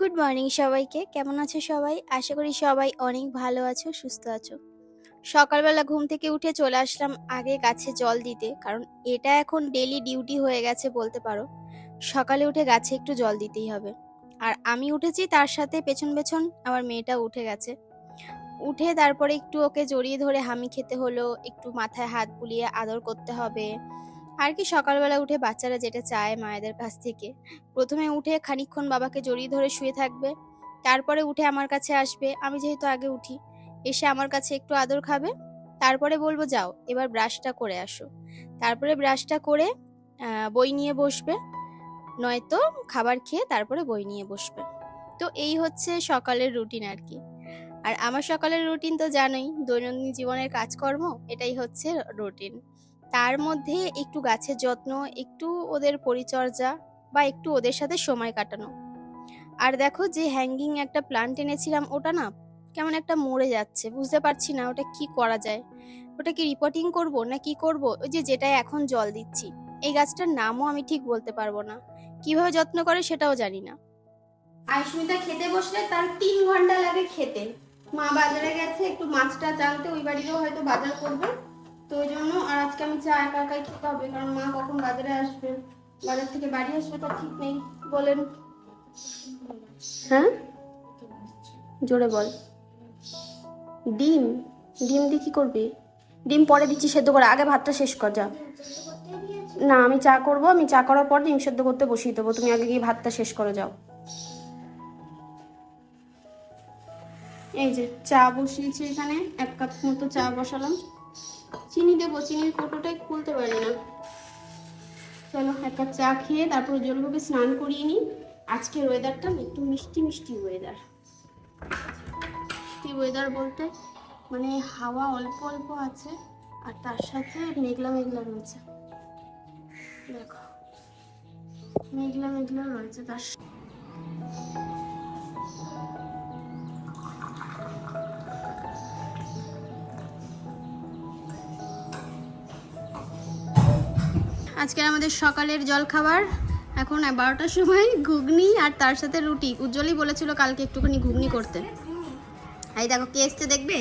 Good morning সবাইকে। কেমন আছো সবাই? আশা করি সবাই অনেক ভালো আছো, সুস্থ আছো। সকালবেলা ঘুম থেকে উঠে চলে আসলাম আগে গাছে জল দিতে, কারণ এটা এখন ডেলি ডিউটি হয়ে গেছে বলতে পারো। সকালে উঠে গাছে একটু জল দিতেই হবে। আর আমি উঠেছি তার সাথে পেছন পেছন আমার মেয়েটা উঠে গেছে। উঠে তারপরে একটু ওকে জড়িয়ে ধরে হামি খেতে হলো, একটু মাথায় হাত বুলিয়ে আদর করতে হবে। আর কি সকালবেলা উঠে বাচ্চারা যেটা চায় মায়েদের কাছ থেকে। প্রথমে উঠে খানিকক্ষণ বাবাকে জড়িয়ে ধরে শুয়ে থাকবে, তারপরে উঠে আমার কাছে আসবে, আমি যেহেতু আগে উঠি, এসে আমার কাছে একটু আদর খাবে, তারপরে বলব যাও, এবার ব্রাশটা করে আসো। তারপরে ব্রাশটা করে বই নিয়ে বসবে, নয়তো খাবার খেয়ে তারপরে বই নিয়ে বসবে। তো এই হচ্ছে সকালের রুটিন আর কি। আর আমার সকালের রুটিন তো জানোই, দৈনন্দিন জীবনের কাজকর্ম, এটাই হচ্ছে রুটিন। তার মধ্যে একটু গাছের যত্ন, একটু ওদের পরিচর্যা বা একটু ওদের সাথে সময় কাটানো। আর দেখো যে হ্যাঙ্গিং একটা প্লান্ট এনেছিলাম, ওটা না কেমন একটা মরে যাচ্ছে, বুঝতে পারছি না ওটা কি করা যায়। ওটা কি রিপোর্টিং করব না কি করব? ওই যে যেটায় এখন জল দিচ্ছি। এই গাছটার নামও আমি ঠিক বলতে পারব না। কীভাবে যত্ন করে সেটাও জানি না। আয়স্মিতা খেতে বসলে তার তিন ঘণ্টা লাগে খেতে। মা বাজারে গেছে, একটু মাছটা জানতে ওই বাড়িতেও হয়তো বাজার করবে। তো ওই জন্য আর আজকে আমি চা একা একাই খেতে হবে, কারণ মা কখন বাজারে আসবে, বাজার থেকে বাড়ি আসবে তার ঠিক নেই, বলেন। হ্যাঁ? জোরে বল। ডিম? ডিম দিয়ে কি করবি? ডিম পরে দিচ্ছি, সেদ্ধ করে। আগে ভাতটা শেষ কর, যা। না, আমি চা করব, আমি চা করার পর ডিম সেদ্ধ করতে বসিয়ে দেবো। তুমি আগে গিয়ে ভাতটা শেষ করে যাও। এই যে, চা বসিয়েছি এখানে, এক কাপ মতো চা বসালাম। চিনি দেবো, চিনির কৌটোটাই খুলতে পারি না। চলো এক কাপ চা খেয়ে তারপর জলভাবে স্নান করিয়ে নিই। আজকের ওয়েদারটা একটু মিষ্টি মিষ্টি ওয়েদার মিষ্টি ওয়েদার বলতে মানে হাওয়া অল্প অল্প আছে, আর তার সাথে মেঘলা মেঘলা রয়েছে। দেখো, মেঘলা মেঘলা রয়েছে তার আজকের আমাদের সকালের জল খাবার এখন বারোটার সময় ঘুগনি আর তার সাথে রুটি। উজ্জ্বলই বলেছিল কালকে একটুখানি ঘুগনি করতে। এই দেখো কে এসছে দেখবে?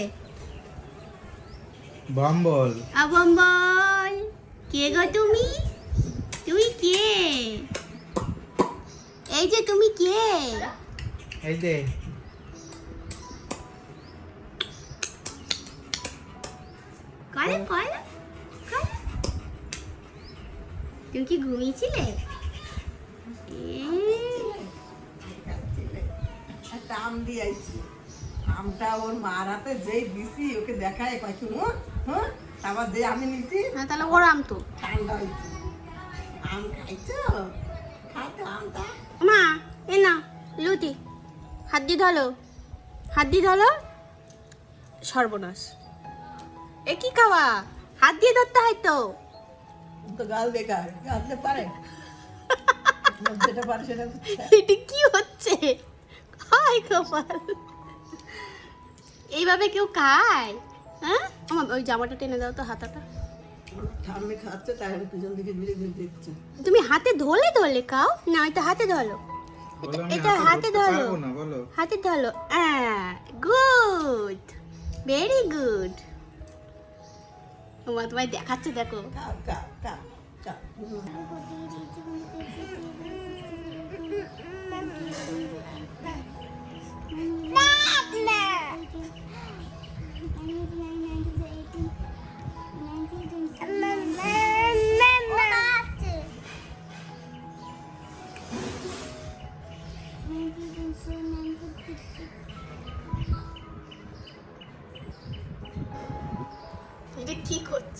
বাম্বল। আবম্বল কে গো তুমি? তুমি কে? এই যে তুমি কে? এই দে কলে কলে কলে তুমি কি ঘুমিয়েছিলে? একটা আম দিয়ে আইছি। আমটা ওর মার হাতে যেই দিছি ওকে দেখায় তারপর যে আমি নিছি হ্যাঁ তাহলে তো। ঠান্ডা হয়েছে আম খাইছো? খাইতো আমটা? মা এ না লুটি হাত দিয়ে ধলো হাত দিয়ে ধলো সর্বনাশ। এ কি খাওয়া? হাত দিয়ে ধরতে হয় তো। তো গাল বেকার গালতে পারে। যেটা পারে সেটা এটা কি হচ্ছে? হাই কপাল। এইভাবে কেউ খায়? হ্যাঁ? আমার ওই জামাটা টেনে দাও তো হাতাটা। ঠাম্মি খাচ্ছে তাই আমি পিছন দিকে ঘুরে ঘুরে দেখছি। তুমি হাতে ধলে ধলে খাও? না এটা হাতে ধলো। এটা হাতে বলো। হাতে ধরো গুড ভেরি গুড তোমার তোমায় দেখাচ্ছে দেখো কাউ কাউ কি করছ?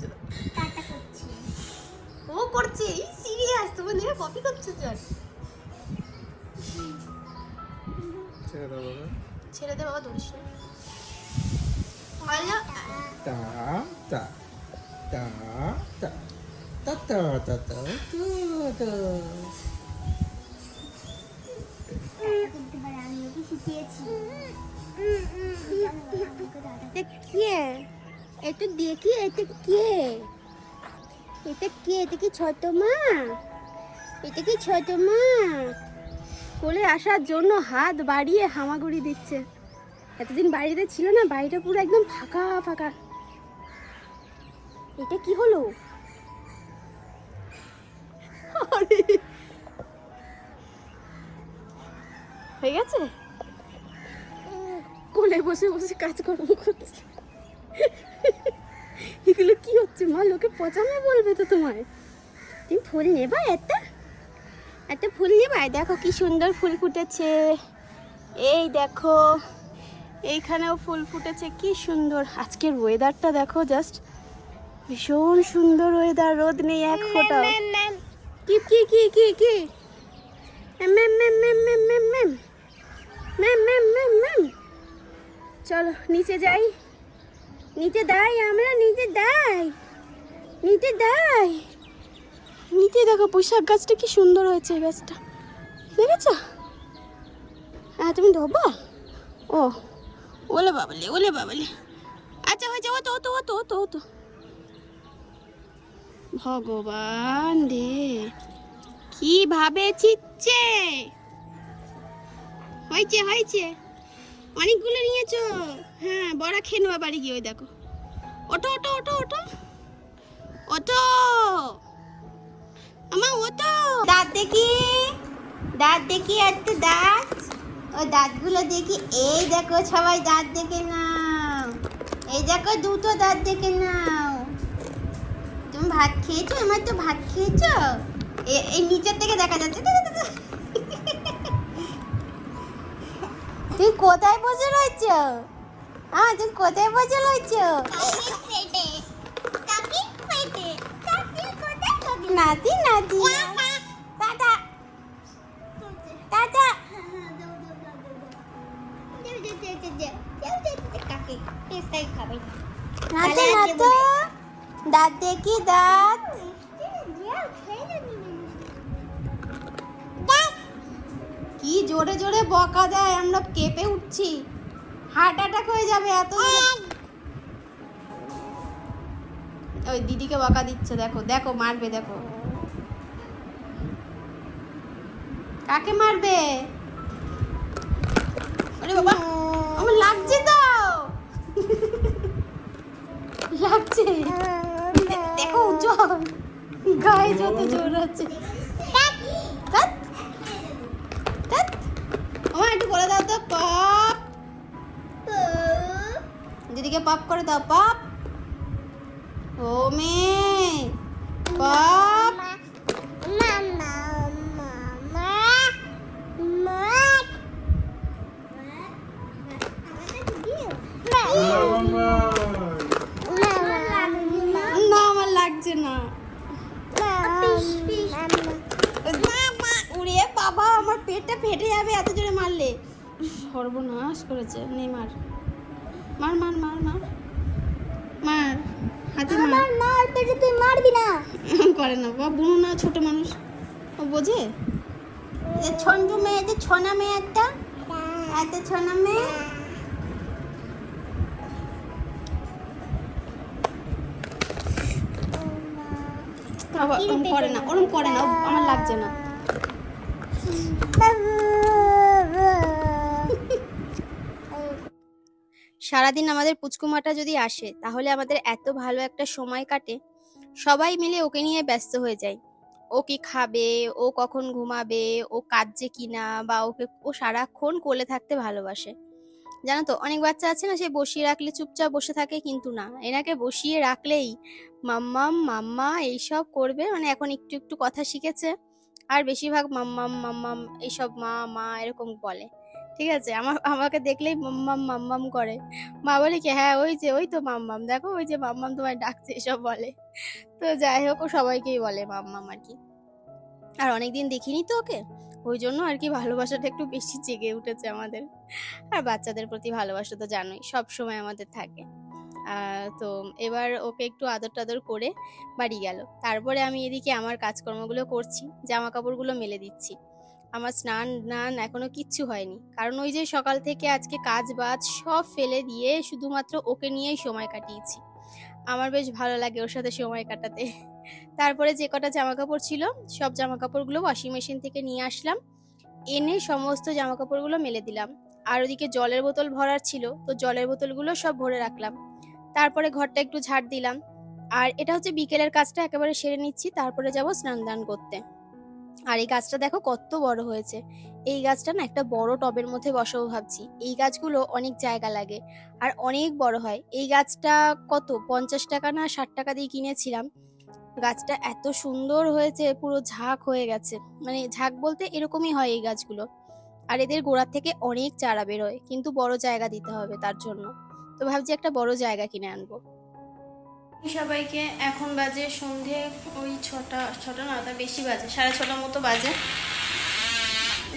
ও করছে সিরিয়াস তোমার দেখে কপি করছ চল ছেড়ে দাও বাবা। ছেড়ে দে বাবা ধরিস না। ভালো তা তা তা তা তা তা তা তা তা এটা কে? এটা দেখি, এটা কে? এটা কে? এটা কি ছোট মা? এটা কি ছোট মা? কোলে আসার জন্য হাত বাড়িয়ে হামাগুড়ি দিচ্ছে। এতদিন বাড়িতে ছিল না, বাড়িটা পুরো একদম ফাঁকা ফাঁকা। এটা কি হলো? হয়ে গেছে? কোলে বসে বসে কাজকর্ম করছে। এগুলো কি হচ্ছে? মা লোকে পচামে বলবে তো তোমায়। তুমি ফুল নেবা একটা? একটা ফুল নেবা দেখো কি সুন্দর ফুল ফুটেছে। এই দেখো এইখানেও ফুল ফুটেছে কি সুন্দর। আজকের ওয়েদারটা দেখো জাস্ট ভীষণ সুন্দর ওয়েদার রোদ নেই এক ফোটা কি কি কি কি কি? চলো নিচে যাই। নিচে দাই আমরা নিচে দাই নিচে দাই নিচে দেখো, পুঁইশাক গাছটা কি সুন্দর হয়েছে এই গাছটা। দেখেছ? হ্যাঁ তুমি ধোবা? ও, ওলে বাবালে ওলে বাবালে। আচ্ছা হয়েছে ও তো তো ও তো তো ও তো ভগবান রে, কীভাবে চিচ্ছে হয়েছে হয়েছে। অনেকগুলো নিয়েছো? হ্যাঁ বড়া খেয়ে নেওয়া বাড়ি গিয়ে ওই দেখো। ওটো ওটো ওটো ওটো ওটো আমা ওটো দাঁত দেখি দাঁত দেখি একটা দাঁত। ও দাঁতগুলো দেখি। এই দেখো, সবাই দাঁত দেখে নাও। এই দেখো, দুটো দাঁত দেখে নাও। তুমি ভাত খেয়েছো? আমার তো ভাত খেয়েছো? এই নিচের থেকে দেখা যাচ্ছে। তুই কোথায় বসে রয়েছ? হ্যাঁ তুমি কোথায় বসে রয়েছ? নাতি নাতি। নাতো দাঁত দেখি দাঁত। কি জোরে জোরে বকা দেয় আমরা কেঁপে উঠছি। হার্ট অ্যাটাক হয়ে যাবে এত ওই দিদিকে বকা দিচ্ছে, দেখো দেখো, মারবে, দেখো। কাকে মারবে? আরে বাবা, আমার লাগছে তো। লাগছে। দেখো, উজ্জ্বল। গায়ে যত জোর আছে। দিদিকে পাপ করে দাও পাপ। ও মে পপ। না, আমার লাগছে না। উড়ে বাবা, আমার পেটটা ফেটে যাবে, এত জোরে মারলে। সর্বনাশ করেছে নে মার মার মার মার মার। মার হাতে মার। মার পেটে তুই মারবি না। করে না বাবা বুনো না ছোট মানুষ। ও বোঝে? এ ছন্টু মেয়ে যে ছনা মেয়ে একটা? এত ছনা মেয়ে? ওরম করে না ওরম করে না আমার লাগছে না। সারাদিন আমাদের পুচকুমাটা যদি আসে, তাহলে আমাদের এত ভালো একটা সময় কাটে। সবাই মিলে ওকে নিয়ে ব্যস্ত হয়ে যায় ও কি খাবে, ও কখন ঘুমাবে, ও কাঁদছে কিনা বা ওকে, ও সারাক্ষণ কোলে থাকতে ভালোবাসে। জানো তো, অনেক বাচ্চা আছে না, সে বসিয়ে রাখলে চুপচাপ বসে থাকে কিন্তু না। এনাকে বসিয়ে রাখলেই মাম্মাম, মাম্মা এইসব করবে মানে এখন একটু একটু কথা শিখেছে। আর বেশিরভাগ মাম্মাম মাম্মাম এইসব মা মা এরকম বলে। ঠিক আছে? আমার আমাকে দেখলেই মাম্মাম মাম্মাম করে। মা বলে কি হ্যাঁ ওই যে, ওই তো মাম্মাম। দেখো, ওই যে মাম্মাম তোমায় ডাকছে, এসব বলে। তো যাই হোক, ও সবাইকেই বলে মাম্মাম আর কি। আর অনেকদিন দেখিনি তো ওকে। ওই জন্য আর কি ভালোবাসাটা একটু বেশি জেগে উঠেছে আমাদের। আর বাচ্চাদের প্রতি ভালোবাসা তো জানোই, সব সময় আমাদের থাকে। তো এবার ওকে একটু আদর টাদর করে বাড়ি গেল। তারপরে আমি এদিকে আমার কাজকর্মগুলো করছি জামা কাপড়গুলো মেলে দিচ্ছি। আমার স্নান টান এখনও কিচ্ছু হয়নি। কারণ ওই যে সকাল থেকে আজকে কাজ বাজ সব ফেলে দিয়ে শুধুমাত্র ওকে নিয়েই সময় কাটিয়েছি। আমার বেশ ভালো লাগে ওর সাথে সময় কাটাতে। তারপরে যে কটা জামা কাপড় ছিল, সব জামা কাপড়গুলো ওয়াশিং মেশিন থেকে নিয়ে আসলাম। এনে সমস্ত জামা কাপড়গুলো মেলে দিলাম। আর ওদিকে জলের বোতল ভরার ছিল, তো জলের বোতলগুলো সব ভরে রাখলাম। তারপরে ঘরটা একটু ঝাড় দিলাম। আর এটা হচ্ছে বিকেলের কাজটা, একেবারে সেরে নিচ্ছি, তারপরে যাব স্নান দান করতে। আর এই গাছটা দেখো কত বড় হয়েছে। এই গাছটা না একটা বড় টবের মধ্যে বসাবো ভাবছি। এই গাছগুলো অনেক জায়গা লাগে আর অনেক বড় হয়। এই গাছটা কত? পঞ্চাশ টাকা না ষাট টাকা দিয়ে কিনেছিলাম। গাছটা এত সুন্দর হয়েছে, পুরো ঝাঁক হয়ে গেছে। মানে ঝাঁক বলতে এরকমই হয় এই গাছগুলো। আর এদের গোড়ার থেকে অনেক চারা বেরোয়, কিন্তু বড় জায়গা দিতে হবে তার জন্য। তো ভাবছি একটা বড় জায়গা কিনে আনব। সবাইকে এখন বাজে সন্ধে, ওই ছটা ছটা না তার বেশি বাজে, সাড়ে ছটার মতো বাজে।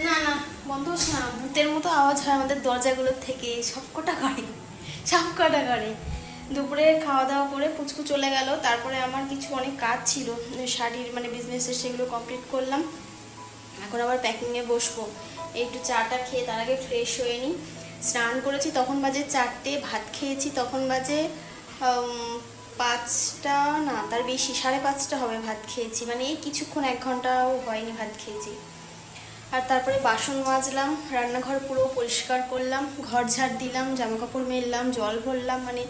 না না, বন্ধ হচ্ছে না, ভূতের মতো আওয়াজ হয় আমাদের দরজাগুলোর থেকে, সব কটা করে সব কটা করে দুপুরে খাওয়া দাওয়া করে পুচকু চলে গেল, তারপরে আমার কিছু অনেক কাজ ছিল, শাড়ির মানে বিজনেসের সেগুলো কমপ্লিট করলাম। এখন আবার প্যাকিংয়ে বসবো। একটু চাটা খেয়ে তার আগে ফ্রেশ হয়ে নিই। স্নান করেছি, তখন বাজে চারটে, ভাত খেয়েছি, তখন বাজে পাঁচটা, না, তার বেশি, সাড়ে পাঁচটা হবে ভাত খেয়েছি। মানে এই কিছুক্ষণ, এক ঘন্টাও হয়নি ভাত খেয়েছি। আর তারপরে বাসন মাজলাম, রান্নাঘর পুরো পরিষ্কার করলাম, ঘর ঝাড় দিলাম জামা কাপড় মেললাম, জল ভরলাম মানে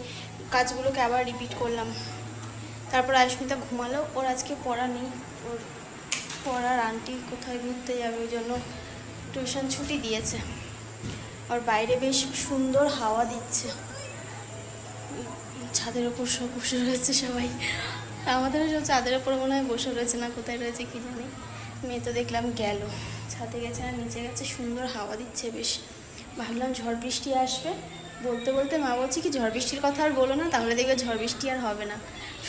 কাজগুলোকে আবার রিপিট করলাম। তারপর আয়ুস্মিতা ঘুমালো, ওর আজকে পড়া নেই, ওর পড়ার আন্টি কোথায় ঘুরতে যাবে, ওই জন্য টিউশন ছুটি দিয়েছে। আর বাইরে বেশ সুন্দর হাওয়া দিচ্ছে। ছাদের ওপর সব বসে রয়েছে সবাই। আমাদেরও সব ছাদের ওপর মনে হয় বসে রয়েছে না, কোথায় রয়েছে কি জানি। মেয়ে তো দেখলাম গেল। ছাদে গেছে না নিচে গেছে, সুন্দর হাওয়া দিচ্ছে বেশ। ভাবলাম ঝড় বৃষ্টি আসবে। বলতে বলতে মা বলছে কি, ঝড় বৃষ্টির কথা আর বলো না, তাহলে দেখবে ঝড় বৃষ্টি আর হবে না।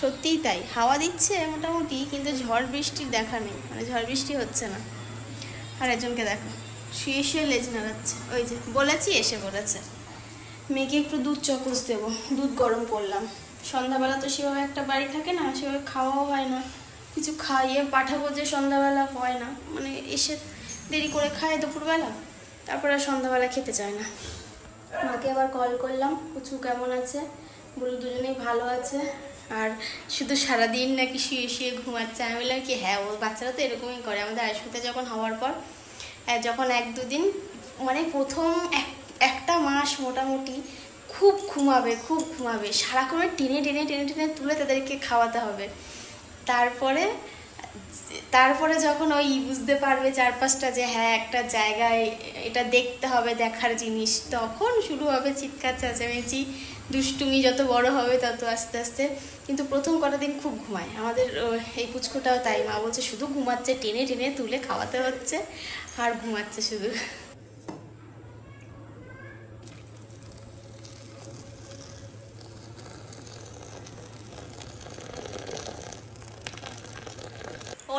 সত্যিই তাই। হাওয়া দিচ্ছে মোটামুটি, কিন্তু ঝড় বৃষ্টির দেখা নেই। মানে ঝড় বৃষ্টি হচ্ছে না। আর একজনকে দেখো। শুয়ে শুয়ে লেজ নাড়াচ্ছে। ওই যে, বলেছি, এসে পড়েছে। মেয়েকে একটু দুধ চকচ দেবো। দুধ গরম করলাম। সন্ধ্যাবেলা তো সেভাবে একটা বাড়ি থাকে না, সেভাবে খাওয়াও হয় না। কিছু খাইয়ে পাঠাবো যে সন্ধ্যাবেলা হয় না। মানে এসে দেরি করে খায় দুপুরবেলা, তারপরে আর সন্ধ্যাবেলা খেতে চায় না। মাকে আবার কল করলাম, কুচু কেমন আছে? বলে দুজনেই ভালো আছে। আর শুধু সারাদিন নাকি শুয়ে শুয়ে ঘুমাচ্ছে। আমি বললাম কি হ্যাঁ ও বাচ্চারা তো এরকমই করে। আমাদের আয়ুষ্মিতা যখন হওয়ার পর যখন এক দুদিন মানে প্রথম এক একটা মাস মোটামুটি খুব ঘুমাবে খুব ঘুমাবে। সারাক্ষণ টেনে টেনে টেনে টেনে তুলে তাদেরকে খাওয়াতে হবে। তারপরে তারপরে যখন ওই বুঝতে পারবে চারপাশটা যে হ্যাঁ একটা জায়গায় এটা দেখতে হবে, দেখার জিনিস, তখন শুরু হবে চিৎকার, চেঁচামেচি, দুষ্টুমি, যত বড় হবে তত আস্তে আস্তে। কিন্তু প্রথম কটা দিন খুব ঘুমায়। আমাদের এই পুচকুটাও তাই। মা বলছে, শুধু ঘুমাচ্ছে, টেনে টেনে তুলে খাওয়াতে হচ্ছে, আর ঘুমাচ্ছে শুধু।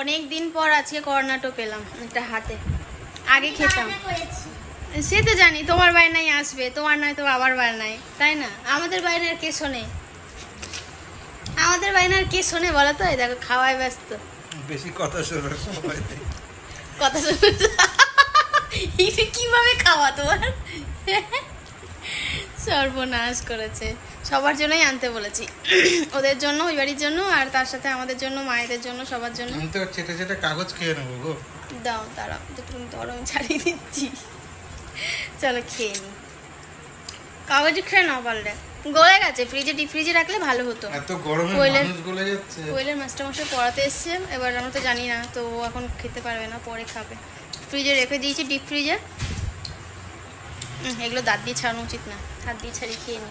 অনেক দিন পর আজকে কর্নাটো পেলাম একটা হাতে। আগে খেতাম। সে তো জানি তোমার বায়নাই আসবে তোমার নয় তো বাবার বায়নায় তাই না? আমাদের বায়নার কে শোনে? আমাদের বায়নার কে শোনে বলো তো? দেখো খাওয়ায় ব্যস্ত। বেশি কথা শোনার সময় কথা শুনে কীভাবে খাওয়া তোমার? সর্বনাশ করেছে। সবার জন্যই আনতে বলেছি। ওদের জন্য ওই বাড়ির জন্য আর তার সাথে আমাদের জন্য মায়েদের জন্য সবার জন্য। আমি তো চেটে চেটে কাগজ খেয়ে নেব গো। দাও দাঁড়াও দুটো গরম ছাড়িয়ে দিচ্ছি। চলো খেয়ে নি। কাগজ খেয়ে নাও পারলে। গলে গেছে ফ্রিজে ডিপ ফ্রিজে রাখলে ভালো হতো। এত গরমে মানুষ গলে যাচ্ছে। কোয়েলের মাস্টারমশাই পড়াতে এসছে এবার আমরা তো জানি না তো ও এখন খেতে পারবে না পরে খাবে। ফ্রিজে রেখে দিয়েছি ডিপ ফ্রিজে এগুলো দাঁত দিয়ে ছাড়ানো উচিত না হাত দিয়ে ছাড়িয়ে খেয়ে নি।